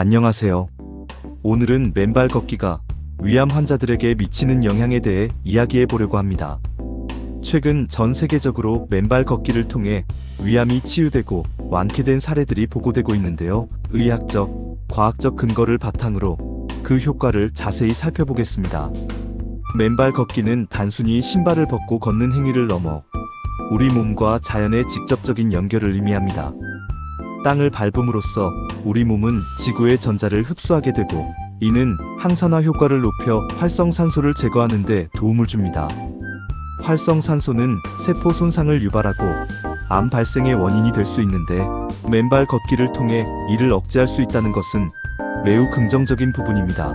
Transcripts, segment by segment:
안녕하세요. 오늘은 맨발 걷기가 위암 환자들에게 미치는 영향에 대해 이야기해 보려고 합니다. 최근 전 세계적으로 맨발 걷기를 통해 위암이 치유되고 완쾌된 사례들이 보고되고 있는데요. 의학적, 과학적 근거를 바탕으로 그 효과를 자세히 살펴보겠습니다. 맨발 걷기는 단순히 신발을 벗고 걷는 행위를 넘어 우리 몸과 자연의 직접적인 연결을 의미합니다. 땅을 밟음으로써 우리 몸은 지구의 전자를 흡수하게 되고 이는 항산화 효과를 높여 활성산소를 제거하는 데 도움을 줍니다. 활성산소는 세포 손상을 유발하고 암 발생의 원인이 될 수 있는데 맨발 걷기를 통해 이를 억제할 수 있다는 것은 매우 긍정적인 부분입니다.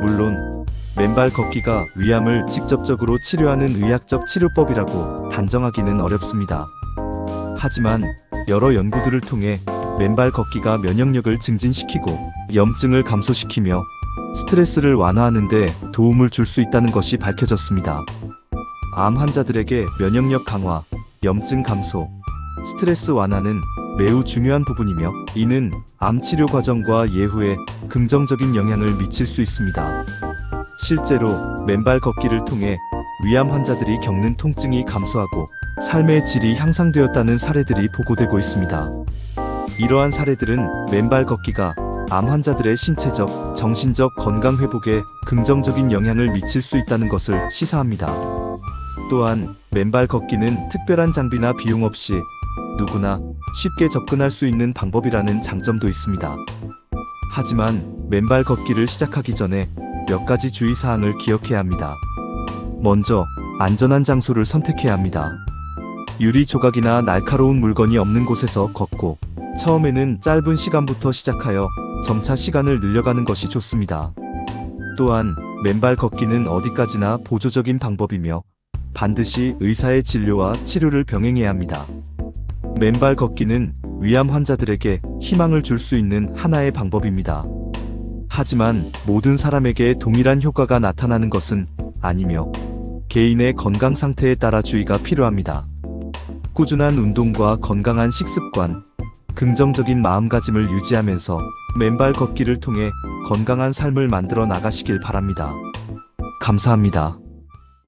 물론 맨발 걷기가 위암을 직접적으로 치료하는 의학적 치료법이라고 단정하기는 어렵습니다. 하지만 여러 연구들을 통해 맨발 걷기가 면역력을 증진시키고 염증을 감소시키며 스트레스를 완화하는 데 도움을 줄 수 있다는 것이 밝혀졌습니다. 암 환자들에게 면역력 강화, 염증 감소, 스트레스 완화는 매우 중요한 부분이며 이는 암 치료 과정과 예후에 긍정적인 영향을 미칠 수 있습니다. 실제로 맨발 걷기를 통해 위암 환자들이 겪는 통증이 감소하고 삶의 질이 향상되었다는 사례들이 보고되고 있습니다. 이러한 사례들은 맨발 걷기가 암 환자들의 신체적, 정신적 건강 회복에 긍정적인 영향을 미칠 수 있다는 것을 시사합니다. 또한 맨발 걷기는 특별한 장비나 비용 없이 누구나 쉽게 접근할 수 있는 방법이라는 장점도 있습니다. 하지만 맨발 걷기를 시작하기 전에 몇 가지 주의사항을 기억해야 합니다. 먼저, 안전한 장소를 선택해야 합니다. 유리 조각이나 날카로운 물건이 없는 곳에서 걷고, 처음에는 짧은 시간부터 시작하여 점차 시간을 늘려가는 것이 좋습니다. 또한, 맨발 걷기는 어디까지나 보조적인 방법이며, 반드시 의사의 진료와 치료를 병행해야 합니다. 맨발 걷기는 위암 환자들에게 희망을 줄 수 있는 하나의 방법입니다. 하지만 모든 사람에게 동일한 효과가 나타나는 것은 아니며 개인의 건강 상태에 따라 주의가 필요합니다. 꾸준한 운동과 건강한 식습관, 긍정적인 마음가짐을 유지하면서 맨발 걷기를 통해 건강한 삶을 만들어 나가시길 바랍니다. 감사합니다.